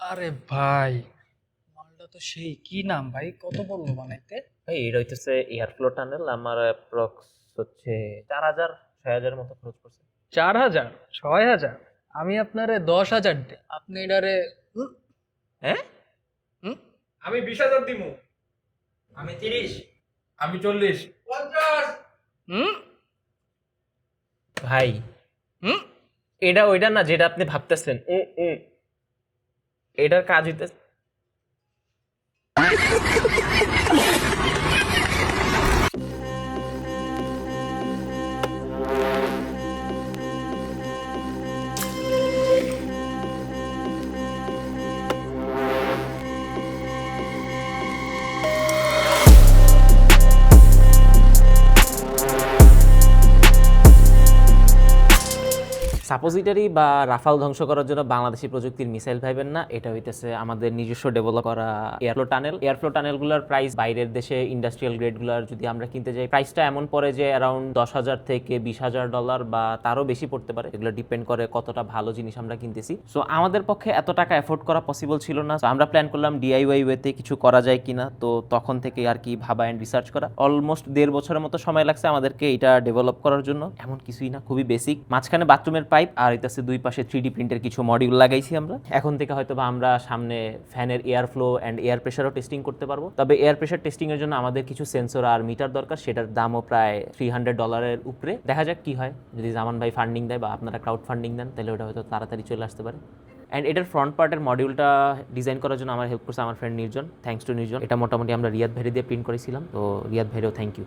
আরে ভাই মালটা তো সেই কি নাম ভাই? কত বলল বানাইতে? ভাই এটা হইতেছে এয়ারফ্লো টানেল আমার অ্যাপ্রক্স হচ্ছে চার হাজার ছয় হাজারের মতো খরচ পড়ছে। চার হাজার? ছয় হাজার? আমি আপনারে দশ হাজার দে আপনি এটারে হুম, হ্যাঁ? হুম? আমি বিশ হাজার দিমু। আমি তিরিশ। আমি চল্লিশ। পঞ্চাশ! হুম? ভাই হুম? এটা ওইটা না যেটা আপনি ভাবতেছেন। উম, উম। এটার কাজ হইতেছে। সাপোজিটারি বা রাফাল ধ্বংস করার জন্য বাংলাদেশি প্রযুক্তির মিসাইল ভাইবেন না, এটা হইতেছে আমাদের নিজস্ব ডেভেলপ করা এয়ারফ্লো টানেল এয়ারফ্লো টানেলগুলোর প্রাইস বাইরের দেশে ইন্ডাস্ট্রিয়াল গ্রেডগুলোর যদি আমরা কিনতে যাই প্রাইসটা এমন পড়ে যে অ্যারাউন্ড দশ হাজার থেকে বিশ হাজার ডলার বা তারও বেশি পড়তে পারে। এগুলো ডিপেন্ড করে কতটা ভালো জিনিস আমরা কিনতেছি। সো আমাদের পক্ষে এত টাকা এফোর্ড করা পসিবল ছিল না। আমরা প্ল্যান করলাম ডিআইওয়াই ওয়েতে কিছু করা যায় কিনা। তো তখন থেকে আর কি ভাবা অ্যান্ড রিসার্চ করা। অলমোস্ট দেড় বছরের মতো সময় লাগছে আমাদেরকে এটা ডেভেলপ করার জন্য। এমন কিছুই না, খুবই বেসিক মাঝখানে বাথরুমের পাইপ আর এটাছে দুই পাশে থ্রি ডি প্রিন্টের কিছু মডিউল লাগাইছি আমরা। এখন থেকে হয়তো বা আমরা সামনে ফ্যানের এয়ার ফ্লো অ্যান্ড এয়ার প্রেশারও টেস্টিং করতে পারব। তবে এয়ার প্রেশার টেস্টিং এর জন্য আমাদের কিছু সেন্সর আর মিটার দরকার, সেটার দামও প্রায় থ্রি হান্ড্রেড ডলারের উপরে। দেখা যাক কি হয়। যদি জামান ভাই ফান্ডিং দেয় বা আপনারা ক্রাউড ফান্ডিং দেন, তাহলে ওটা হয়তো তাড়াতাড়ি চলে আসতে পারে। অ্যান্ড এটার ফ্রন্ট পার্টের মডিউলটা ডিজাইন করার জন্য আমার হেল্প করছে আমার ফ্রেন্ড নির্জন। থ্যাঙ্কস টু নির্জন। এটা মোটামুটি আমরা রিয়াদ ভেরি দিয়ে প্রিন্ট করেছিলাম। তো রিয়াদ ভেরিও থ্যাংক ইউ